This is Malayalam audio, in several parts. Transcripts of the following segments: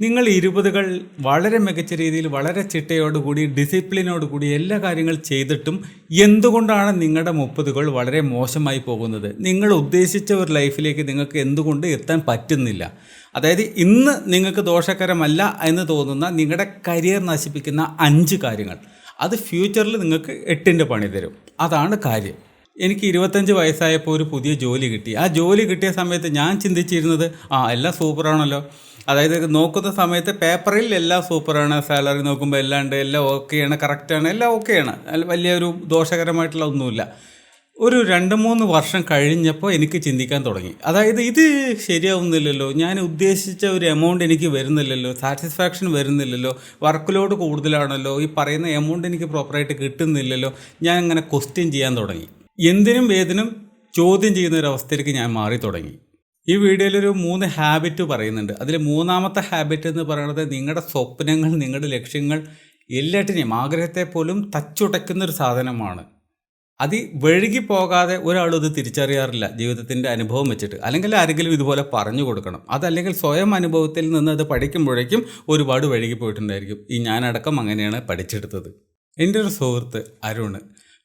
നിങ്ങൾ ഇരുപതുകൾ വളരെ മികച്ച രീതിയിൽ വളരെ ചിട്ടയോടുകൂടി ഡിസിപ്ലിനോടുകൂടി എല്ലാ കാര്യങ്ങൾ ചെയ്തിട്ടും എന്തുകൊണ്ടാണ് നിങ്ങളുടെ മുപ്പതുകൾ വളരെ മോശമായി പോകുന്നത്? നിങ്ങൾ ഉദ്ദേശിച്ച ഒരു ലൈഫിലേക്ക് നിങ്ങൾക്ക് എന്തുകൊണ്ട് എത്താൻ പറ്റുന്നില്ല? അതായത് ഇന്ന് നിങ്ങൾക്ക് ദോഷകരമല്ല എന്ന് തോന്നുന്ന നിങ്ങളുടെ കരിയർ നശിപ്പിക്കുന്ന അഞ്ച് കാര്യങ്ങൾ. അത് ഫ്യൂച്ചറിൽ നിങ്ങൾക്ക് എട്ടിന്റെ പണി തരും. അതാണ് കാര്യം. എനിക്ക് ഇരുപത്തഞ്ച് വയസ്സായപ്പോൾ ഒരു പുതിയ ജോലി കിട്ടി. ആ ജോലി കിട്ടിയ സമയത്ത് ഞാൻ ചിന്തിച്ചിരുന്നത് ആ എല്ലാം സൂപ്പറാണല്ലോ. അതായത് നോക്കുന്ന സമയത്ത് പേപ്പറിൽ എല്ലാം സൂപ്പറാണ് സാലറി നോക്കുമ്പോൾ എല്ലാം ഉണ്ട് എല്ലാം ഓക്കെയാണ് കറക്റ്റാണ് എല്ലാം ഓക്കെയാണ്. വലിയൊരു ദോഷകരമായിട്ടുള്ള ഒന്നുമില്ല. ഒരു രണ്ട് മൂന്ന് വർഷം കഴിഞ്ഞപ്പോൾ എനിക്ക് ചിന്തിക്കാൻ തുടങ്ങി. അതായത് ഇത് ശരിയാവുന്നില്ലല്ലോ. ഞാൻ ഉദ്ദേശിച്ച ഒരു എമൗണ്ട് എനിക്ക് വരുന്നില്ലല്ലോ. സാറ്റിസ്ഫാക്ഷൻ വരുന്നില്ലല്ലോ. വർക്ക് ലോഡ് കൂടുതലാണല്ലോ. ഈ പറയുന്ന എമൗണ്ട് എനിക്ക് പ്രോപ്പറായിട്ട് കിട്ടുന്നില്ലല്ലോ. ഞാൻ അങ്ങനെ ക്വസ്റ്റ്യൻ ചെയ്യാൻ തുടങ്ങി. എന്തിനും ഏതിനും ചോദ്യം ചെയ്യുന്ന ഒരു അവസ്ഥയിലേക്ക് ഞാൻ മാറി തുടങ്ങി. ഈ വീഡിയോയിലൊരു മൂന്ന് ഹാബിറ്റ് പറയുന്നുണ്ട്. അതിൽ മൂന്നാമത്തെ ഹാബിറ്റ് എന്ന് പറയുന്നത് നിങ്ങളുടെ സ്വപ്നങ്ങൾ നിങ്ങളുടെ ലക്ഷ്യങ്ങൾ എല്ലാറ്റിനെയും ആഗ്രഹത്തെ പോലും തച്ചുടയ്ക്കുന്ന ഒരു സാധനമാണ്. അത് വഴുകി പോകാതെ ഒരാളും ഇത് തിരിച്ചറിയാറില്ല ജീവിതത്തിന്റെ അനുഭവം വെച്ചിട്ട്. അല്ലെങ്കിൽ ആരെങ്കിലും ഇതുപോലെ പറഞ്ഞു കൊടുക്കണം. അതല്ലെങ്കിൽ സ്വയം അനുഭവത്തിൽ നിന്ന് അത് പഠിക്കുമ്പോഴേക്കും ഒരുപാട് വഴുകി പോയിട്ടുണ്ടായിരിക്കും. ഈ ഞാനടക്കം അങ്ങനെയാണ് പഠിച്ചെടുത്തത്. എന്റെ ഒരു സുഹൃത്ത് അരുൺ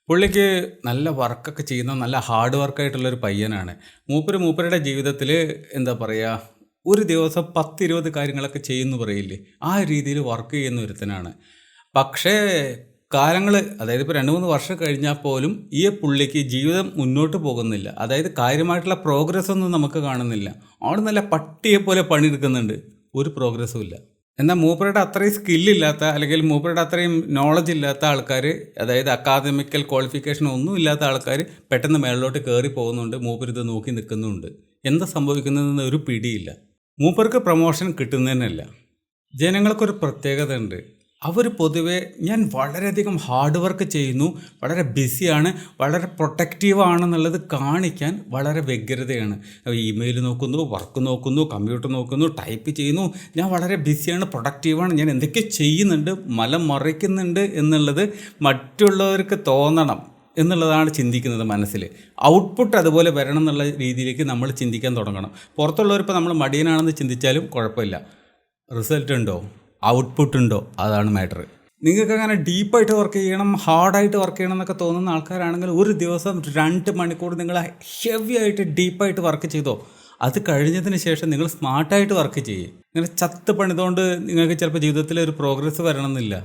പുള്ളിക്ക് നല്ല വർക്കൊക്കെ ചെയ്യുന്ന നല്ല ഹാർഡ് വർക്കായിട്ടുള്ളൊരു പയ്യനാണ്. മൂപ്പര് മൂപ്പരുടെ ജീവിതത്തിൽ എന്താ പറയുക ഒരു ദിവസം പത്തിരുപത് കാര്യങ്ങളൊക്കെ ചെയ്യുന്നു പറയില്ലേ? ആ രീതിയിൽ വർക്ക് ചെയ്യുന്ന ഒരുത്തനാണ്. പക്ഷേ കാലങ്ങൾ അതായത് ഇപ്പോൾ രണ്ട് മൂന്ന് വർഷം കഴിഞ്ഞാൽ പോലും ഈ പുള്ളിക്ക് ജീവിതം മുന്നോട്ട് പോകുന്നില്ല. അതായത് കാര്യമായിട്ടുള്ള പ്രോഗ്രസ് ഒന്നും നമുക്ക് കാണുന്നില്ല. അവിടെ നല്ല പട്ടിയെ പോലെ പണിയെടുക്കുന്നുണ്ട്. ഒരു പ്രോഗ്രസ്സും ഇല്ല. എന്നാൽ മൂപ്പരുടെ അത്രയും സ്കില്ലില്ലാത്ത അല്ലെങ്കിൽ മൂപ്പരുടെ അത്രയും നോളജ് ഇല്ലാത്ത ആൾക്കാർ അതായത് അക്കാദമിക്കൽ ക്വാളിഫിക്കേഷൻ ഒന്നും ഇല്ലാത്ത ആൾക്കാർ പെട്ടെന്ന് മേളിലോട്ട് കയറി പോകുന്നുണ്ട് മൂപ്പർ ഇത് നോക്കി നിൽക്കുന്നുണ്ട്. എന്താ സംഭവിക്കുന്നതെന്ന് ഒരു പിടിയില്ല. മൂപ്പർക്ക് പ്രൊമോഷൻ കിട്ടുന്നതന്നെയല്ല. ജനങ്ങൾക്കൊരു പ്രത്യേകത ഉണ്ട് അവർ പൊതുവെ ഞാൻ വളരെയധികം ഹാർഡ് വർക്ക് ചെയ്യുന്നു വളരെ ബിസിയാണ് വളരെ പ്രൊട്ടക്റ്റീവ് ആണെന്നുള്ളത് കാണിക്കാൻ വളരെ വ്യഗ്രതയാണ്. ഇമെയിൽ നോക്കുന്നു വർക്ക് നോക്കുന്നു കമ്പ്യൂട്ടർ നോക്കുന്നു ടൈപ്പ് ചെയ്യുന്നു. ഞാൻ വളരെ ബിസിയാണ് പ്രൊഡക്റ്റീവാണ് ഞാൻ എന്തൊക്കെ ചെയ്യുന്നുണ്ട് മലം മറിക്കുന്നുണ്ട് എന്നുള്ളത് മറ്റുള്ളവർക്ക് തോന്നണം എന്നുള്ളതാണ് ചിന്തിക്കുന്നത് മനസ്സിൽ. ഔട്ട്പുട്ട് അതുപോലെ വരണം എന്നുള്ള രീതിയിലേക്ക് നമ്മൾ ചിന്തിക്കാൻ തുടങ്ങണം. പുറത്തുള്ളവരിപ്പോൾ നമ്മൾ മടിയനാണെന്ന് ചിന്തിച്ചാലും കുഴപ്പമില്ല. റിസൾട്ട് ഉണ്ടോ? ഔട്ട്പുട്ട് ഉണ്ടോ? അതാണ് മാറ്റർ നിങ്ങൾക്ക് അങ്ങനെ ഡീപ്പായിട്ട് വർക്ക് ചെയ്യണം ഹാർഡായിട്ട് വർക്ക് ചെയ്യണം എന്നൊക്കെ തോന്നുന്ന ആൾക്കാരാണെങ്കിൽ ഒരു ദിവസം രണ്ട് മണിക്കൂർ നിങ്ങൾ ഹെവി ആയിട്ട് ഡീപ്പായിട്ട് വർക്ക് ചെയ്തോ അത് കഴിഞ്ഞതിന് ശേഷം നിങ്ങൾ സ്മാർട്ടായിട്ട് വർക്ക് ചെയ്യും. ഇങ്ങനെ ചത്ത് പണിതുകൊണ്ട് നിങ്ങൾക്ക് ചിലപ്പോൾ ജീവിതത്തിൽ ഒരു പ്രോഗ്രസ് വരണമെന്നില്ല.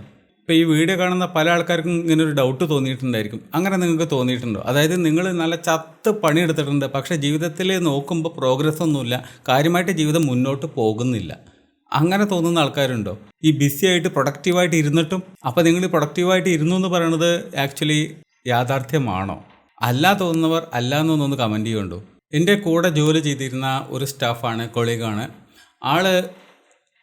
ഇപ്പോൾ ഈ വീഡിയോ കാണുന്ന പല ആൾക്കാർക്കും ഇങ്ങനെ ഒരു ഡൗട്ട് തോന്നിയിട്ടുണ്ടായിരിക്കും. അങ്ങനെ നിങ്ങൾക്ക് തോന്നിയിട്ടുണ്ടോ? അതായത് നിങ്ങൾ നല്ല ചത്ത് പണിയെടുത്തിട്ടുണ്ട് പക്ഷേ ജീവിതത്തിൽ നോക്കുമ്പോൾ പ്രോഗ്രസ് ഒന്നുമില്ല കാര്യമായിട്ട് ജീവിതം മുന്നോട്ട് പോകുന്നില്ല. അങ്ങനെ തോന്നുന്ന ആൾക്കാരുണ്ടോ? ഈ ബിസി ആയിട്ട് പ്രൊഡക്റ്റീവായിട്ട് ഇരുന്നിട്ടും അപ്പോൾ നിങ്ങൾ പ്രൊഡക്റ്റീവായിട്ട് ഇരുന്നു എന്ന് പറയണത് ആക്ച്വലി യാഥാർത്ഥ്യമാണോ? അല്ല തോന്നുന്നവർ അല്ല എന്നൊന്നൊന്ന് കമന്റ് ചെയ്യുണ്ടോ എന്റെ കൂടെ ജോലി ചെയ്തിരുന്ന ഒരു സ്റ്റാഫാണ് കൊളീഗാണ് ആൾ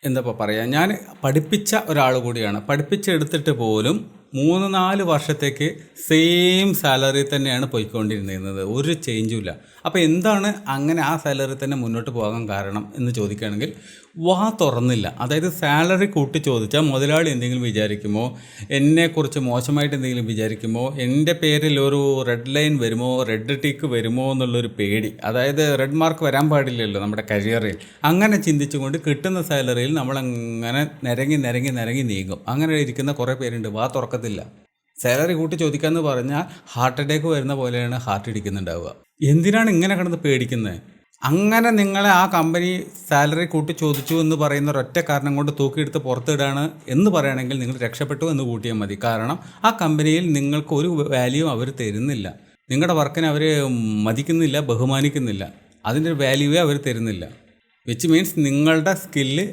എന്താ പറയുക ഞാൻ പഠിപ്പിച്ച ഒരാൾ കൂടിയാണ്. പഠിപ്പിച്ചെടുത്തിട്ട് പോലും മൂന്ന് നാല് വർഷത്തേക്ക് സെയിം സാലറി തന്നെയാണ് പോയിക്കൊണ്ടിരുന്നത്. ഒരു ചേഞ്ചും ഇല്ല. അപ്പോൾ എന്താണ് അങ്ങനെ ആ സാലറി തന്നെ മുന്നോട്ട് പോകാൻ കാരണം എന്ന് ചോദിക്കുകയാണെങ്കിൽ വാ തുറന്നില്ല. അതായത് സാലറി കൂട്ടി ചോദിച്ചാൽ മുതലാളി എന്തെങ്കിലും വിചാരിക്കുമോ? എന്നെക്കുറിച്ച് മോശമായിട്ട് എന്തെങ്കിലും വിചാരിക്കുമോ? എന്റെ പേരിൽ ഒരു റെഡ് ലൈൻ വരുമോ? റെഡ് ടിക്ക് വരുമോ എന്നുള്ളൊരു പേടി. അതായത് റെഡ് മാർക്ക് വരാൻ പാടില്ലല്ലോ നമ്മുടെ കരിയറിൽ അങ്ങനെ ചിന്തിച്ചുകൊണ്ട് കിട്ടുന്ന സാലറിയിൽ നമ്മളങ്ങനെ നിരങ്ങി നിരങ്ങി നിരങ്ങി നീങ്ങും. അങ്ങനെ ഇരിക്കുന്ന കുറേ പേരുണ്ട്. വാ തുറക്കത്തില്ല. സാലറി കൂട്ടി ചോദിക്കാമെന്ന് പറഞ്ഞാൽ ഹാർട്ട് അറ്റാക്ക് വരുന്ന പോലെയാണ് ഹാർട്ട് ഇടിക്കുന്നുണ്ടാവുക. എന്തിനാണ് ഇങ്ങനെ കിടന്ന് പേടിക്കുന്നത്? അങ്ങനെ നിങ്ങളെ ആ കമ്പനി സാലറി കൂട്ടി ചോദിച്ചു എന്ന് പറയുന്ന ഒരൊറ്റ കാരണം കൊണ്ട് തൂക്കിയെടുത്ത് പുറത്തിടാണ് എന്ന് പറയുകയാണെങ്കിൽ നിങ്ങൾ രക്ഷപ്പെട്ടു എന്ന് കൂട്ടിയാൽ മതി. കാരണം ആ കമ്പനിയിൽ നിങ്ങൾക്ക് ഒരു വാല്യൂ അവർ തരുന്നില്ല. നിങ്ങളുടെ വർക്കിനെ അവർ മതിക്കുന്നില്ല ബഹുമാനിക്കുന്നില്ല. അതിന്റെ വാല്യൂവേ അവർ തരുന്നില്ല. വിച്ച് മീൻസ് നിങ്ങളുടെ സ്കില്ല്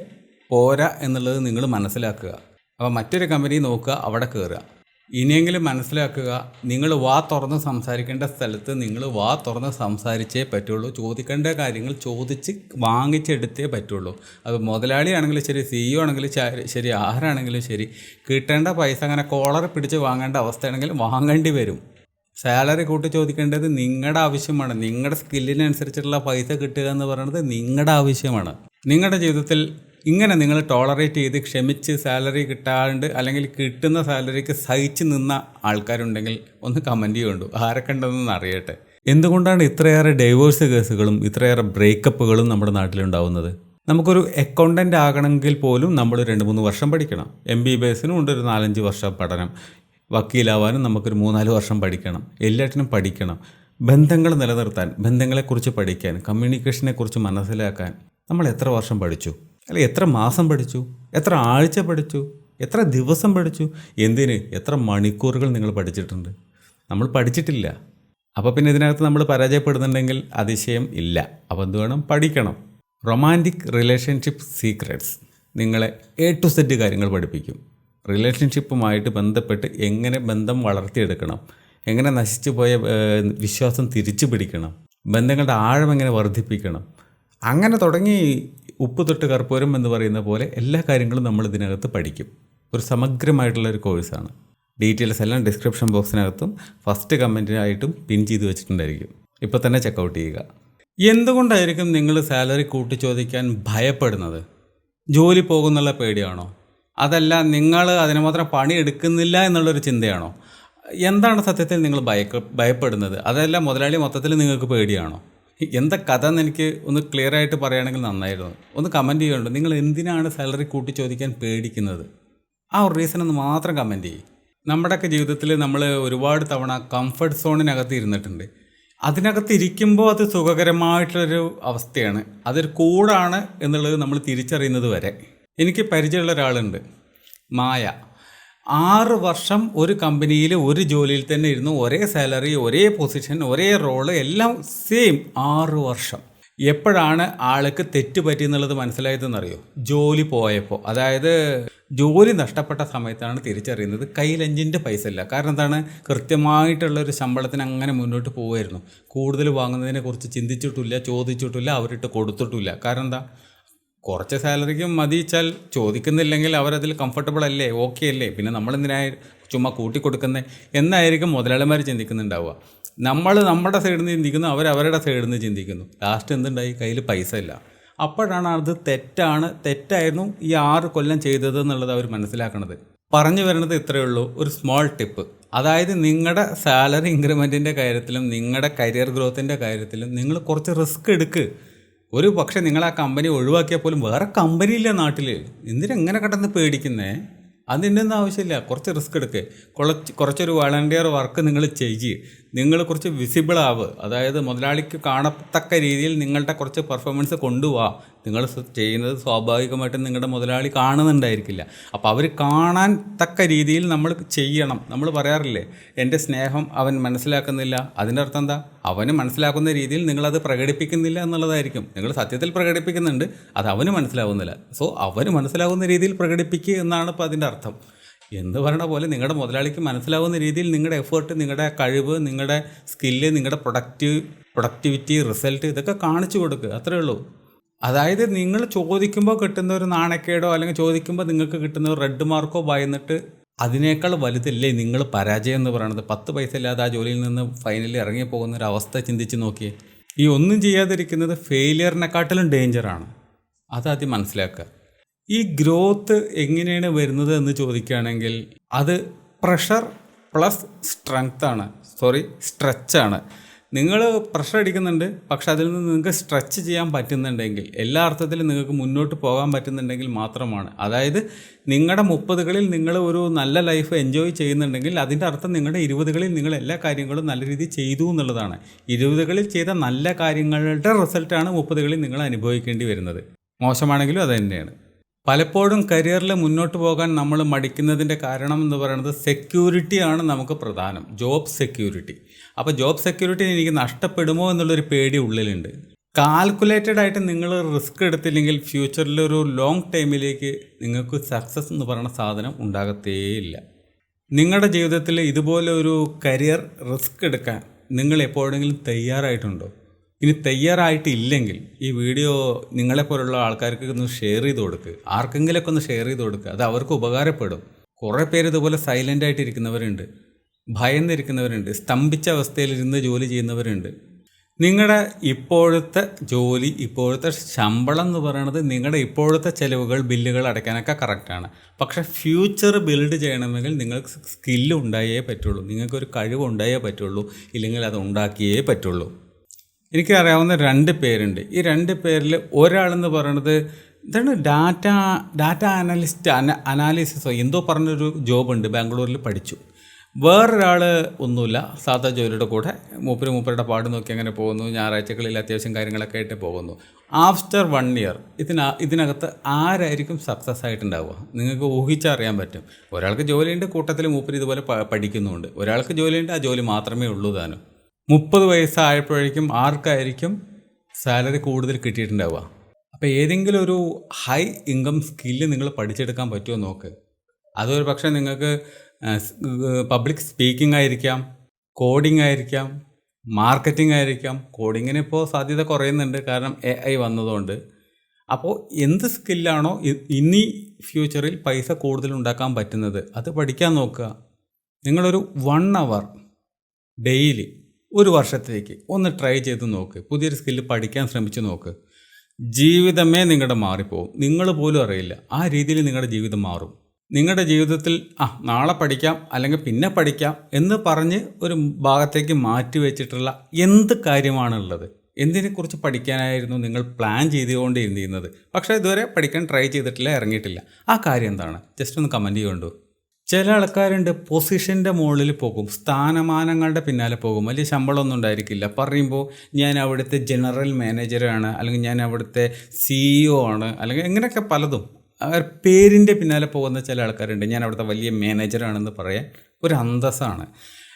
പോരാ എന്നുള്ളത് നിങ്ങൾ മനസ്സിലാക്കുക. അപ്പോൾ മറ്റൊരു കമ്പനി നോക്കുക അവിടെ കയറുക. ഇനിയെങ്കിലും മനസ്സിലാക്കുക നിങ്ങൾ വാ തുറന്ന് സംസാരിക്കേണ്ട സ്ഥലത്ത് നിങ്ങൾ വാ തുറന്ന് സംസാരിച്ചേ പറ്റുള്ളൂ. ചോദിക്കേണ്ട കാര്യങ്ങൾ ചോദിച്ച് വാങ്ങിച്ചെടുത്തേ പറ്റുള്ളൂ. അത് മുതലാളിയാണെങ്കിലും ശരി സിഇഒ ആണെങ്കിലും ച- ശരി ആരാണെങ്കിലും ശരി കിട്ടേണ്ട പൈസ അങ്ങനെ കോളർ പിടിച്ച് വാങ്ങേണ്ട അവസ്ഥയാണെങ്കിൽ വാങ്ങേണ്ടി വരും. സാലറി കൂട്ടി ചോദിക്കേണ്ടത് നിങ്ങളുടെ ആവശ്യമാണ്. നിങ്ങളുടെ സ്കില്ലിനനുസരിച്ചിട്ടുള്ള പൈസ കിട്ടുക എന്ന് പറയുന്നത് നിങ്ങളുടെ ആവശ്യമാണ്. നിങ്ങളുടെ ജീവിതത്തിൽ ഇങ്ങനെ നിങ്ങൾ ടോളറേറ്റ് ചെയ്ത് ക്ഷമിച്ച് സാലറി കിട്ടാണ്ട് അല്ലെങ്കിൽ കിട്ടുന്ന സാലറിക്ക് സഹിച്ച് നിന്ന ആൾക്കാരുണ്ടെങ്കിൽ ഒന്ന് കമന്റ് ചെയ്യുണ്ടു ആരൊക്കെ അറിയട്ടെ. എന്തുകൊണ്ടാണ് ഇത്രയേറെ ഡൈവേഴ്സ് കേസുകളും ഇത്രയേറെ ബ്രേക്കപ്പുകളും നമ്മുടെ നാട്ടിലുണ്ടാവുന്നത്? നമുക്കൊരു അക്കൗണ്ടന്റ് ആകണമെങ്കിൽ പോലും നമ്മൾ രണ്ട് മൂന്ന് വർഷം പഠിക്കണം. എം ബി ബി എസിനും ഉണ്ട് ഒരു നാലഞ്ച് വർഷം പഠനം. വക്കീലാവാനും നമുക്കൊരു മൂന്നാൽ വർഷം പഠിക്കണം. എല്ലാറ്റിനും പഠിക്കണം. ബന്ധങ്ങൾ നിലനിർത്താൻ ബന്ധങ്ങളെക്കുറിച്ച് പഠിക്കാൻ കമ്മ്യൂണിക്കേഷനെക്കുറിച്ച് മനസ്സിലാക്കാൻ നമ്മൾ എത്ര വർഷം പഠിച്ചു? അല്ല എത്ര മാസം പഠിച്ചു? എത്ര ആഴ്ച പഠിച്ചു? എത്ര ദിവസം പഠിച്ചു? എന്തിന്? എത്ര മണിക്കൂറുകൾ നിങ്ങൾ പഠിച്ചിട്ടുണ്ട്? നമ്മൾ പഠിച്ചിട്ടില്ല. അപ്പോൾ പിന്നെ ഇതിനകത്ത് നമ്മൾ പരാജയപ്പെടുന്നുണ്ടെങ്കിൽ അതിശയം ഇല്ല. അപ്പോൾ എന്ത് വേണം? പഠിക്കണം. റൊമാന്റിക് റിലേഷൻഷിപ്പ് സീക്രട്സ് നിങ്ങളെ എ ടു സെറ്റ് കാര്യങ്ങൾ പഠിപ്പിക്കും. റിലേഷൻഷിപ്പുമായിട്ട് ബന്ധപ്പെട്ട് എങ്ങനെ ബന്ധം വളർത്തിയെടുക്കണം? എങ്ങനെ നശിച്ചു പോയ വിശ്വാസം തിരിച്ചു പിടിക്കണം? ബന്ധങ്ങളുടെ ആഴം എങ്ങനെ വർദ്ധിപ്പിക്കണം? അങ്ങനെ തുടങ്ങി ഉപ്പ് തൊട്ട് കർപ്പൂരം എന്ന് പറയുന്ന പോലെ എല്ലാ കാര്യങ്ങളും നമ്മൾ ഇതിനകത്ത് പഠിക്കും. ഒരു സമഗ്രമായിട്ടുള്ള ഒരു കോഴ്സാണ് ഡീറ്റെയിൽസ് എല്ലാം ഡിസ്ക്രിപ്ഷൻ ബോക്സിനകത്തും ഫസ്റ്റ് കമന്റിനായിട്ടും പിൻ ചെയ്ത് വെച്ചിട്ടുണ്ടായിരിക്കും. ഇപ്പോൾ തന്നെ ചെക്കൗട്ട് ചെയ്യുക. എന്തുകൊണ്ടായിരിക്കും നിങ്ങൾ സാലറി കൂട്ടി ചോദിക്കാൻ ഭയപ്പെടുന്നത്? ജോലി പോകുന്നുള്ള പേടിയാണോ? അതല്ല നിങ്ങൾ അതിന് മാത്രം പണി എടുക്കുന്നില്ല എന്നുള്ളൊരു ചിന്തയാണോ? എന്താണ് സത്യത്തിൽ നിങ്ങൾ ഭയ ഭയപ്പെടുന്നത്? അതല്ല മുതലാളി മൊത്തത്തിൽ നിങ്ങൾക്ക് പേടിയാണോ? എന്താ കഥ എന്ന് എനിക്ക് ഒന്ന് ക്ലിയർ ആയിട്ട് പറയുകയാണെങ്കിൽ നന്നായിരുന്നു. ഒന്ന് കമന്റ് ചെയ്യുന്നുണ്ട് നിങ്ങൾ എന്തിനാണ് സാലറി കൂട്ടി ചോദിക്കാൻ പേടിക്കുന്നത്? ആ ഒരു റീസൺ ഒന്ന് മാത്രം കമന്റ് ചെയ്യും. നമ്മുടെയൊക്കെ ജീവിതത്തിൽ നമ്മൾ ഒരുപാട് തവണ കംഫർട്ട് സോണിനകത്ത് ഇരുന്നിട്ടുണ്ട്. അതിനകത്ത് ഇരിക്കുമ്പോൾ അത് സുഖകരമായിട്ടുള്ളൊരു അവസ്ഥയാണ്. അതൊരു കൂടാണ് എന്നുള്ളത് നമ്മൾ തിരിച്ചറിയുന്നത് വരെ. എനിക്ക് പരിചയമുള്ള ഒരാളുണ്ട്. മായ. ആറ് വർഷം ഒരു കമ്പനിയിൽ ഒരു ജോലിയിൽ തന്നെ ഇരുന്നു. ഒരേ സാലറി ഒരേ പൊസിഷൻ ഒരേ റോൾ എല്ലാം സെയിം ആറ് വർഷം. എപ്പോഴാണ് ആൾക്ക് തെറ്റ് പറ്റിയെന്നുള്ളത് മനസ്സിലായതെന്നറിയോ? ജോലി പോയപ്പോൾ അതായത് ജോലി നഷ്ടപ്പെട്ട സമയത്താണ് തിരിച്ചറിയുന്നത്. കയ്യിലഞ്ചിന്റെ പൈസ ഇല്ല കാരണം എന്താണ്? കൃത്യമായിട്ടുള്ള ഒരു ശമ്പളത്തിന് അങ്ങനെ മുന്നോട്ട് പോകുമായിരുന്നു കൂടുതൽ വാങ്ങുന്നതിനെക്കുറിച്ച് ചിന്തിച്ചിട്ടില്ല ചോദിച്ചിട്ടില്ല അവരിട്ട് കൊടുത്തിട്ടില്ല. കാരണം എന്താ? കുറച്ച് സാലറിക്കും മതിച്ചാൽ ചോദിക്കുന്നില്ലെങ്കിൽ അവരതിൽ കംഫർട്ടബിൾ അല്ലേ ഓക്കെ അല്ലേ? പിന്നെ നമ്മളെന്തിനായി ചുമ്മാ കൂട്ടിക്കൊടുക്കുന്നത് എന്നായിരിക്കും മുതലാളിമാർ ചിന്തിക്കുന്നുണ്ടാവുക. നമ്മൾ നമ്മുടെ സൈഡിൽ നിന്ന് ചിന്തിക്കുന്നു അവർ അവരുടെ സൈഡിൽ നിന്ന് ചിന്തിക്കുന്നു. ലാസ്റ്റ് എന്തുണ്ടായി? കയ്യിൽ പൈസ ഇല്ല. അപ്പോഴാണ് അത് തെറ്റാണ് തെറ്റായിരുന്നു ഈ ആറ് കൊല്ലം ചെയ്തത് എന്നുള്ളത് അവർ മനസ്സിലാക്കണത്. പറഞ്ഞു വരുന്നത് ഇത്രയേ ഉള്ളൂ. ഒരു സ്മോൾ ടിപ്പ് അതായത് നിങ്ങളുടെ സാലറി ഇൻക്രിമെന്റിന്റെ കാര്യത്തിലും നിങ്ങളുടെ കരിയർ ഗ്രോത്തിന്റെ കാര്യത്തിലും നിങ്ങൾ കുറച്ച് റിസ്ക് എടുക്ക്. ഒരു പക്ഷേ നിങ്ങൾ ആ കമ്പനി ഒഴിവാക്കിയാൽ പോലും വേറെ കമ്പനി ഇല്ല നാട്ടിൽ എന്തിനെങ്ങനെ കിടന്ന് പേടിക്കുന്നേ? അതിന്റെ ഒന്നും ആവശ്യമില്ല. കുറച്ച് റിസ്ക് എടുക്കുക കുറച്ച് കുറച്ചൊരു വളണ്ടിയർ വർക്ക് നിങ്ങൾ ചെയ്യ്. നിങ്ങൾ കുറച്ച് വിസിബിൾ ആവ്. അതായത് മുതലാളിക്ക് കാണത്തക്ക രീതിയിൽ നിങ്ങളുടെ കുറച്ച് പെർഫോമൻസ് കൊണ്ടുപോവാ നിങ്ങൾ ചെയ്യുന്നത് സ്വാഭാവികമായിട്ടും നിങ്ങളുടെ മുതലാളി കാണുന്നുണ്ടായിരിക്കില്ല. അപ്പോൾ അവർ കാണാൻ തക്ക രീതിയിൽ നമ്മൾ ചെയ്യണം. നമ്മൾ പറയാറില്ലേ എന്റെ സ്നേഹം അവൻ മനസ്സിലാക്കുന്നില്ല. അതിന്റെ അർത്ഥം എന്താ? അവന് മനസ്സിലാക്കുന്ന രീതിയിൽ നിങ്ങളത് പ്രകടിപ്പിക്കുന്നില്ല എന്നുള്ളതായിരിക്കും. നിങ്ങൾ സത്യത്തിൽ പ്രകടിപ്പിക്കുന്നുണ്ട് അത് അവന് മനസ്സിലാവുന്നില്ല. സോ അവന് മനസ്സിലാവുന്ന രീതിയിൽ പ്രകടിപ്പിക്കുക എന്നാണ് ഇപ്പോൾ അതിന്റെ അർത്ഥം. എന്ന് പറയണ പോലെ നിങ്ങളുടെ മുതലാളിക്ക് മനസ്സിലാവുന്ന രീതിയിൽ നിങ്ങളുടെ എഫേർട്ട് നിങ്ങളുടെ കഴിവ് നിങ്ങളുടെ സ്കില്ല് നിങ്ങളുടെ പ്രൊഡക്റ്റീവ് പ്രൊഡക്ടിവിറ്റി റിസൾട്ട് ഇതൊക്കെ കാണിച്ചു കൊടുക്കുക അത്രേ ഉള്ളൂ. അതായത് നിങ്ങൾ ചോദിക്കുമ്പോൾ കിട്ടുന്ന ഒരു നാണക്കേടോ അല്ലെങ്കിൽ ചോദിക്കുമ്പോൾ നിങ്ങൾക്ക് കിട്ടുന്ന ഒരു റെഡ് മാർക്കോ ഭയന്നിട്ട് അതിനേക്കാൾ വലുതല്ലേ നിങ്ങൾ പരാജയം എന്ന് പറയുന്നത് പത്ത് പൈസ ഇല്ലാതെ ആ ജോലിയിൽ നിന്ന് ഫൈനലി ഇറങ്ങി പോകുന്ന ഒരു അവസ്ഥ ചിന്തിച്ച് നോക്കിയേ. ഈ ഒന്നും ചെയ്യാതിരിക്കുന്നത് ഫെയിലിയറിനെക്കാട്ടിലും ഡേഞ്ചറാണ് അതാദ്യം മനസ്സിലാക്കുക. ഈ ഗ്രോത്ത് എങ്ങനെയാണ് വരുന്നത് എന്ന് ചോദിക്കുകയാണെങ്കിൽ അത് പ്രഷർ പ്ലസ് സ്ട്രെങ്ത് ആണ്. സോറി സ്ട്രെച്ചാണ് നിങ്ങൾ പ്രഷർ അടിക്കുന്നുണ്ട് പക്ഷെ അതിൽ നിന്ന് നിങ്ങൾക്ക് സ്ട്രെച്ച് ചെയ്യാൻ പറ്റുന്നുണ്ടെങ്കിൽ എല്ലാ അർത്ഥത്തിലും നിങ്ങൾക്ക് മുന്നോട്ട് പോകാൻ പറ്റുന്നുണ്ടെങ്കിൽ മാത്രമാണ്. അതായത് നിങ്ങളുടെ മുപ്പതുകളിൽ നിങ്ങൾ ഒരു നല്ല ലൈഫ് എൻജോയ് ചെയ്യുന്നുണ്ടെങ്കിൽ അതിന്റെ അർത്ഥം നിങ്ങളുടെ ഇരുപതുകളിൽ നിങ്ങൾ എല്ലാ കാര്യങ്ങളും നല്ല രീതിയിൽ ചെയ്തു എന്നുള്ളതാണ്. ഇരുപതുകളിൽ ചെയ്ത നല്ല കാര്യങ്ങളുടെ റിസൾട്ടാണ് മുപ്പതുകളിൽ നിങ്ങൾ അനുഭവിക്കേണ്ടി വരുന്നത്. മോശമാണെങ്കിലും അത് തന്നെയാണ്. പലപ്പോഴും കരിയറിൽ മുന്നോട്ട് പോകാൻ നമ്മൾ മടിക്കുന്നതിന്റെ കാരണം എന്ന് പറയുന്നത് സെക്യൂരിറ്റിയാണ് നമുക്ക് പ്രധാനം. Job security. അപ്പോൾ ജോബ് സെക്യൂരിറ്റി എനിക്ക് നഷ്ടപ്പെടുമോ എന്നുള്ളൊരു പേടി ഉള്ളിലുണ്ട്. കാൽക്കുലേറ്റഡ് ആയിട്ട് നിങ്ങൾ റിസ്ക് എടുത്തില്ലെങ്കിൽ ഫ്യൂച്ചറിൽ ഒരു ലോങ് ടൈമിലേക്ക് നിങ്ങൾക്ക് സക്സസ് എന്ന് പറയുന്ന സാധനം ഉണ്ടാകത്തേയില്ല. നിങ്ങളുടെ ജീവിതത്തിൽ ഇതുപോലെ ഒരു കരിയർ റിസ്ക് എടുക്കാൻ നിങ്ങൾ എപ്പോഴെങ്കിലും തയ്യാറായിട്ടുണ്ടോ? ഇനി തയ്യാറായിട്ടില്ലെങ്കിൽ ഈ വീഡിയോ നിങ്ങളെപ്പോലുള്ള ആൾക്കാർക്ക് ഒന്ന് ഷെയർ ചെയ്ത് കൊടുക്കുക ആർക്കെങ്കിലൊക്കെ ഒന്ന് ഷെയർ ചെയ്ത് കൊടുക്കുക അത് അവർക്ക് ഉപകാരപ്പെടും. കുറേ പേര് ഇതുപോലെ സൈലന്റ് ആയിട്ട് ഇരിക്കുന്നവരുണ്ട് ഭയന്നിരിക്കുന്നവരുണ്ട്. സ്തംഭിച്ച അവസ്ഥയിലിരുന്ന് ജോലി ചെയ്യുന്നവരുണ്ട്. നിങ്ങളുടെ ഇപ്പോഴത്തെ ജോലി ഇപ്പോഴത്തെ ശമ്പളം എന്ന് പറയുന്നത് നിങ്ങളുടെ ഇപ്പോഴത്തെ ചിലവുകൾ ബില്ലുകൾ അടയ്ക്കാനൊക്കെ കറക്റ്റാണ് പക്ഷേ ഫ്യൂച്ചർ ബിൽഡ് ചെയ്യണമെങ്കിൽ നിങ്ങൾക്ക് സ്കില്ല് ഉണ്ടായേ പറ്റുള്ളൂ. നിങ്ങൾക്കൊരു കഴിവ് ഉണ്ടായേ പറ്റുള്ളൂ. ഇല്ലെങ്കിൽ അത് ഉണ്ടാക്കിയേ പറ്റുള്ളൂ. എനിക്ക് അറിയാവുന്ന രണ്ട് പേരുണ്ട്. ഈ രണ്ട് പേരിൽ ഒരാളെന്ന് പറയണത് ഇതാണ് ഡാറ്റ ഡാറ്റ അനാലിസ്റ്റ് അന അനാലിസിസോ എന്തോ പറഞ്ഞൊരു ജോബുണ്ട് ബാംഗ്ലൂരിൽ പഠിച്ചു. വേറൊരാൾ ഒന്നുമില്ല സാധാ ജോലിയുടെ കൂടെ മൂപ്പര് മൂപ്പരുടെ പാട് നോക്കി അങ്ങനെ പോകുന്നു ഞായറാഴ്ചകളിൽ അത്യാവശ്യം കാര്യങ്ങളൊക്കെ ആയിട്ട് പോകുന്നു. ആഫ്റ്റർ വൺ ഇയർ ഇതിന ഇതിനകത്ത് ആരായിരിക്കും സക്സസ് ആയിട്ടുണ്ടാവുക? നിങ്ങൾക്ക് ഊഹിച്ചറിയാൻ പറ്റും. ഒരാൾക്ക് ജോലിയുണ്ട് കൂട്ടത്തിൽ മൂപ്പര് ഇതുപോലെ പഠിക്കുന്നുണ്ട്. ഒരാൾക്ക് ജോലിയുണ്ട് ആ ജോലി മാത്രമേ ഉള്ളൂ താനും. മുപ്പത് വയസ്സായപ്പോഴേക്കും ആർക്കായിരിക്കും സാലറി കൂടുതൽ കിട്ടിയിട്ടുണ്ടാവുക? അപ്പോൾ ഏതെങ്കിലും ഒരു ഹൈ ഇൻകം സ്കില്ല് നിങ്ങൾ പഠിച്ചെടുക്കാൻ പറ്റുമോ നോക്ക്. അതൊരു പക്ഷേ നിങ്ങൾക്ക് പബ്ലിക് സ്പീക്കിംഗ് ആയിരിക്കാം കോഡിംഗ് ആയിരിക്കാം മാർക്കറ്റിംഗ് ആയിരിക്കാം. കോഡിങ്ങിന് ഇപ്പോൾ സാധ്യത കുറയുന്നുണ്ട് കാരണം എ ഐ വന്നതുകൊണ്ട്. അപ്പോൾ എന്ത് സ്കില്ലാണോ ഇനി ഫ്യൂച്ചറിൽ പൈസ കൂടുതൽ ഉണ്ടാക്കാൻ പറ്റുന്നത്? അത് പഠിക്കാൻ നോക്കുക. നിങ്ങളൊരു വൺ അവർ ഡെയിലി ഒരു വർഷത്തേക്ക് ഒന്ന് ട്രൈ ചെയ്ത് നോക്ക്. പുതിയൊരു സ്കില്ല് പഠിക്കാൻ ശ്രമിച്ചു നോക്ക്. ജീവിതമേ നിങ്ങളുടെ മാറിപ്പോവും. നിങ്ങൾ പോലും അറിയില്ല. ആ രീതിയിൽ നിങ്ങളുടെ ജീവിതം മാറും. നിങ്ങളുടെ ജീവിതത്തിൽ ആ നാളെ പഠിക്കാം അല്ലെങ്കിൽ പിന്നെ പഠിക്കാം എന്ന് പറഞ്ഞ് ഒരു ഭാഗത്തേക്ക് മാറ്റി വെച്ചിട്ടുള്ള എന്ത് കാര്യമാണുള്ളത്? എന്തിനെക്കുറിച്ച് പഠിക്കാനായിരുന്നു നിങ്ങൾ പ്ലാൻ ചെയ്തുകൊണ്ടിരുന്നിരുന്നത് പക്ഷേ ഇതുവരെ പഠിക്കാൻ ട്രൈ ചെയ്തിട്ടില്ല ഇറങ്ങിയിട്ടില്ല. ആ കാര്യം എന്താണ്? ജസ്റ്റ് ഒന്ന് കമന്റ് ചെയ്യുകൊണ്ടു ചില ആൾക്കാരുണ്ട് പൊസിഷന്റെ മുകളിൽ പോകും സ്ഥാനമാനങ്ങളുടെ പിന്നാലെ പോകും. വലിയ ശമ്പളമൊന്നും ഉണ്ടായിരിക്കില്ല. പറയുമ്പോൾ ഞാൻ അവിടുത്തെ ജനറൽ മാനേജറാണ് അല്ലെങ്കിൽ ഞാൻ അവിടുത്തെ സിഇഒ ആണ് അല്ലെങ്കിൽ എങ്ങനെയൊക്കെ പലതും. പേരിന്റെ പിന്നാലെ പോകുന്ന ചില ആൾക്കാരുണ്ട്. ഞാൻ അവിടുത്തെ വലിയ മാനേജറാണെന്ന് പറയാൻ ഒരു അന്തസ്സാണ്.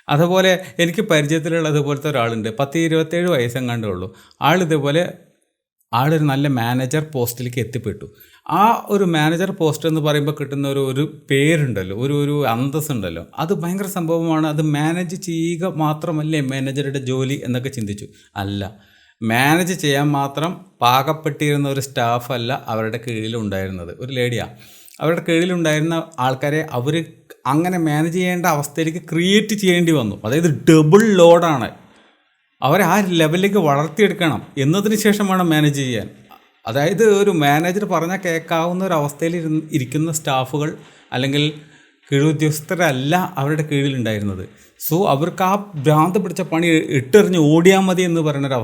അതുപോലെ എനിക്ക് പരിചയത്തിലുള്ള അതുപോലത്തെ ഒരാളുണ്ട്. പത്ത് ഇരുപത്തേഴ് വയസ്സെങ്ങാണ്ടേ ഉള്ളൂ. ആൾ ഇതേപോലെ ആളൊരു നല്ല മാനേജർ പോസ്റ്റിലേക്ക് എത്തിപ്പെട്ടു. ആ ഒരു മാനേജർ പോസ്റ്റ് എന്ന് പറയുമ്പോൾ കിട്ടുന്ന ഒരു ഒരു പേരുണ്ടല്ലോ ഒരു ഒരു അന്തസ് ഉണ്ടല്ലോ അത് ഭയങ്കര സംഭവമാണ്. അത് മാനേജ് ചെയ്യുക മാത്രമല്ലേ മാനേജറുടെ ജോലി എന്നൊക്കെ ചിന്തിച്ചു. അല്ല മാനേജ് ചെയ്യാൻ മാത്രം പാകപ്പെട്ടിരുന്ന ഒരു സ്റ്റാഫല്ല അവരുടെ കീഴിലുണ്ടായിരുന്നത് ഒരു ലേഡിയാണ് അവരുടെ കീഴിലുണ്ടായിരുന്ന ആൾക്കാരെ അവർ അങ്ങനെ മാനേജ് ചെയ്യേണ്ട അവസ്ഥയിലേക്ക് ക്രിയേറ്റ് ചെയ്യേണ്ടി വന്നു. അതായത് ഡബിൾ ലോഡാണ് അവരെ ആ ലെവലിലേക്ക് വളർത്തിയെടുക്കണം. എന്നതിന് ശേഷം വേണം മാനേജ് ചെയ്യാൻ. അതായത് ഒരു മാനേജർ പറഞ്ഞാൽ കേൾക്കാവുന്ന ഒരു അവസ്ഥയിൽ ഇരിക്കുന്ന സ്റ്റാഫുകൾ അല്ലെങ്കിൽ കീഴുദ്യോഗസ്ഥരല്ല അവരുടെ കീഴിലുണ്ടായിരുന്നത്. സോ അവർക്ക് ആ ഭ്രാന്ത് പിടിച്ച പണി ഇട്ടെറിഞ്ഞ് ഓടിയാൽ മതി എന്ന് പറയുന്ന ഒരു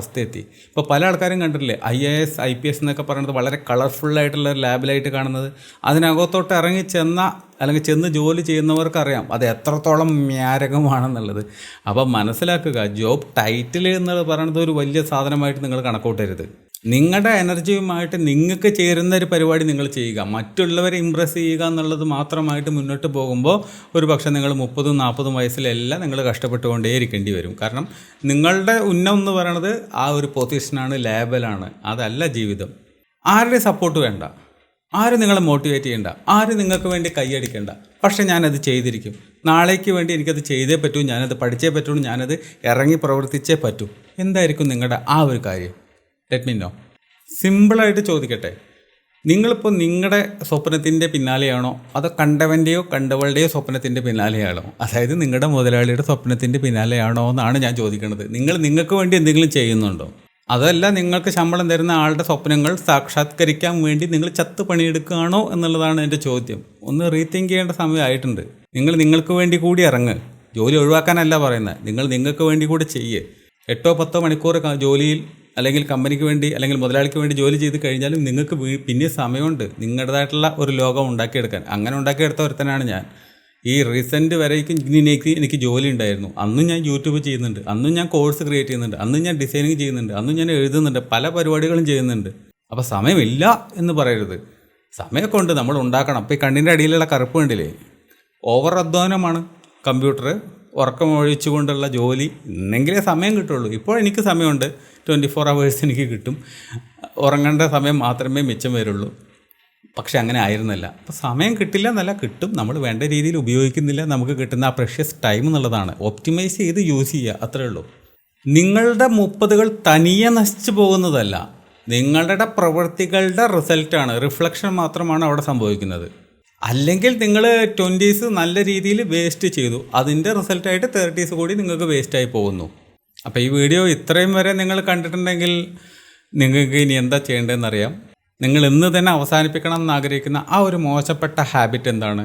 ഇപ്പോൾ പല ആൾക്കാരും കണ്ടിട്ടില്ലേ? I A S I P S എന്നൊക്കെ പറയുന്നത് വളരെ കളർഫുള്ളായിട്ടുള്ള ഒരു ലാബിലായിട്ട് കാണുന്നത്. അതിനകത്തോട്ട് ഇറങ്ങി ചെന്ന അല്ലെങ്കിൽ ചെന്ന് ജോലി ചെയ്യുന്നവർക്കറിയാം അത് എത്രത്തോളം മ്യാരകമാണെന്നുള്ളത്. അപ്പം മനസ്സിലാക്കുക ജോബ് ടൈറ്റിൽ എന്ന് പറയുന്നത് ഒരു വലിയ സാധനമായിട്ട് നിങ്ങൾ കണക്കൂട്ടരുത്. നിങ്ങളുടെ എനർജിയുമായിട്ട് നിങ്ങൾക്ക് ചേരുന്ന ഒരു പരിപാടി നിങ്ങൾ ചെയ്യുക. മറ്റുള്ളവരെ ഇമ്പ്രസ് ചെയ്യുക എന്നുള്ളത് മാത്രമായിട്ട് മുന്നോട്ട് പോകുമ്പോൾ ഒരു പക്ഷേ നിങ്ങൾ മുപ്പതും നാൽപ്പതും വയസ്സിലെല്ലാം നിങ്ങൾ കഷ്ടപ്പെട്ടുകൊണ്ടേയിരിക്കേണ്ടി വരും. കാരണം നിങ്ങളുടെ ഉന്നം എന്ന് പറയണത് ആ ഒരു പൊസിഷനാണ് ലേബലാണ് അതല്ല ജീവിതം. ആരുടെ സപ്പോർട്ട് വേണ്ട? ആരും നിങ്ങളെ മോട്ടിവേറ്റ് ചെയ്യേണ്ട? ആരും നിങ്ങൾക്ക് വേണ്ടി കൈയടിക്കേണ്ട പക്ഷേ ഞാനത് ചെയ്തിരിക്കും. നാളേക്ക് വേണ്ടി എനിക്കത് ചെയ്തേ പറ്റൂ ഞാനത് പഠിച്ചേ പറ്റുള്ളൂ ഞാനത് ഇറങ്ങി പ്രവർത്തിച്ചേ പറ്റൂ. എന്തായിരിക്കും നിങ്ങളുടെ ആ ഒരു കാര്യം? ലെറ്റ് മീ നോ സിമ്പിളായിട്ട് ചോദിക്കട്ടെ. നിങ്ങളിപ്പോൾ നിങ്ങളുടെ സ്വപ്നത്തിന്റെ പിന്നാലെയാണോ? അതോ കണ്ടവന്റെയോ കണ്ടവളുടെയോ സ്വപ്നത്തിന്റെ പിന്നാലെയാണോ? അതായത് നിങ്ങളുടെ മുതലാളിയുടെ സ്വപ്നത്തിന്റെ പിന്നാലെയാണോ എന്നാണ് ഞാൻ ചോദിക്കുന്നത് നിങ്ങൾ നിങ്ങൾക്ക് വേണ്ടി എന്തെങ്കിലും ചെയ്യുന്നുണ്ടോ? അതല്ല നിങ്ങൾക്ക് ശമ്പളം തരുന്ന ആളുടെ സ്വപ്നങ്ങൾ സാക്ഷാത്കരിക്കാൻ വേണ്ടി നിങ്ങൾ ചത്ത് പണിയെടുക്കുകയാണോ എന്നുള്ളതാണ് എന്റെ ചോദ്യം. ഒന്ന് റീതിങ്ക് ചെയ്യേണ്ട സമയമായിട്ടുണ്ട് നിങ്ങൾ നിങ്ങൾക്ക് വേണ്ടി കൂടി ഇറങ്ങ്. ജോലി ഒഴിവാക്കാനല്ല പറയുന്നത്. നിങ്ങൾ നിങ്ങൾക്ക് വേണ്ടി കൂടി ചെയ്യ്. എട്ടോ പത്തോ മണിക്കൂർ ജോലിയിൽ അല്ലെങ്കിൽ കമ്പനിക്ക് വേണ്ടി അല്ലെങ്കിൽ മുതലാളിക്ക് വേണ്ടി ജോലി ചെയ്ത് കഴിഞ്ഞാലും നിങ്ങൾക്ക് പിന്നെ സമയമുണ്ട്. നിങ്ങളുടേതായിട്ടുള്ള ഒരു ലോകം ഉണ്ടാക്കിയെടുക്കാൻ. അങ്ങനെ ഉണ്ടാക്കിയെടുത്ത ഒരുത്തനാണ് ഞാൻ. ഈ റീസെന്റ് വരേക്കും എനിക്ക് എനിക്ക് ജോലി ഉണ്ടായിരുന്നു. അന്നും ഞാൻ യൂട്യൂബ് ചെയ്യുന്നുണ്ട്. അന്നും ഞാൻ കോഴ്സ് ക്രിയേറ്റ് ചെയ്യുന്നുണ്ട്. അന്നും ഞാൻ ഡിസൈനിങ് ചെയ്യുന്നുണ്ട്. അന്നും ഞാൻ എഴുതുന്നുണ്ട്. പല പരിപാടികളും ചെയ്യുന്നുണ്ട്. അപ്പോൾ സമയമില്ല എന്ന് പറയരുത്. സമയമൊക്കെ ഉണ്ട് നമ്മൾ ഉണ്ടാക്കണം. അപ്പോൾ ഈ കണ്ണിന്റെ അടിയിലുള്ള കറുപ്പ് കണ്ടില്ലേ? ഓവർ അധ്വാനമാണ്. കമ്പ്യൂട്ടർ ഉറക്കം ഒഴിച്ചുകൊണ്ടുള്ള ജോലി എന്നെങ്കിലേ സമയം കിട്ടുള്ളൂ. ഇപ്പോൾ എനിക്ക് സമയമുണ്ട്. ട്വന്റി ഫോർ അവേഴ്സ് എനിക്ക് കിട്ടും. ഉറങ്ങേണ്ട സമയം മാത്രമേ മിച്ചം വരുള്ളൂ. പക്ഷെ അങ്ങനെ ആയിരുന്നില്ല. അപ്പോൾ സമയം കിട്ടില്ല എന്നല്ല കിട്ടും. നമ്മൾ വേണ്ട രീതിയിൽ ഉപയോഗിക്കുന്നില്ല. നമുക്ക് കിട്ടുന്ന ആ പ്രഷ്യസ് ടൈം എന്നുള്ളതാണ്. ഒപ്റ്റിമൈസ് ചെയ്ത് യൂസ് ചെയ്യുക. അത്രേ ഉള്ളൂ. നിങ്ങളുടെ മുപ്പതുകൾ തനിയെ നശിച്ചു പോകുന്നതല്ല. നിങ്ങളുടെ പ്രവൃത്തികളുടെ റിസൾട്ടാണ് റിഫ്ലക്ഷൻ മാത്രമാണ് അവിടെ സംഭവിക്കുന്നത്. അല്ലെങ്കിൽ നിങ്ങൾ ട്വന്റീസ് നല്ല രീതിയിൽ വേസ്റ്റ് ചെയ്തു. അതിന്റെ റിസൾട്ടായിട്ട് തേർട്ടീസ് കൂടി നിങ്ങൾക്ക് വേസ്റ്റായി പോകുന്നു. അപ്പോൾ ഈ വീഡിയോ ഇത്രയും വരെ നിങ്ങൾ കണ്ടിട്ടുണ്ടെങ്കിൽ നിങ്ങൾക്ക് ഇനി എന്താ ചെയ്യേണ്ടതെന്നറിയാം. നിങ്ങൾ ഇന്ന് തന്നെ അവസാനിപ്പിക്കണം എന്ന് ആഗ്രഹിക്കുന്ന ആ ഒരു മോശപ്പെട്ട ഹാബിറ്റ് എന്താണ്?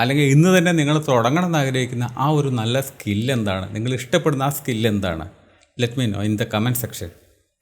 അല്ലെങ്കിൽ ഇന്ന് തന്നെ നിങ്ങൾ തുടങ്ങണം എന്ന് ആഗ്രഹിക്കുന്ന ആ ഒരു നല്ല സ്കിൽ എന്താണ്? നിങ്ങൾ ഇഷ്ടപ്പെടുന്ന ആ സ്കിൽ എന്താണ്? Let me know in the comment section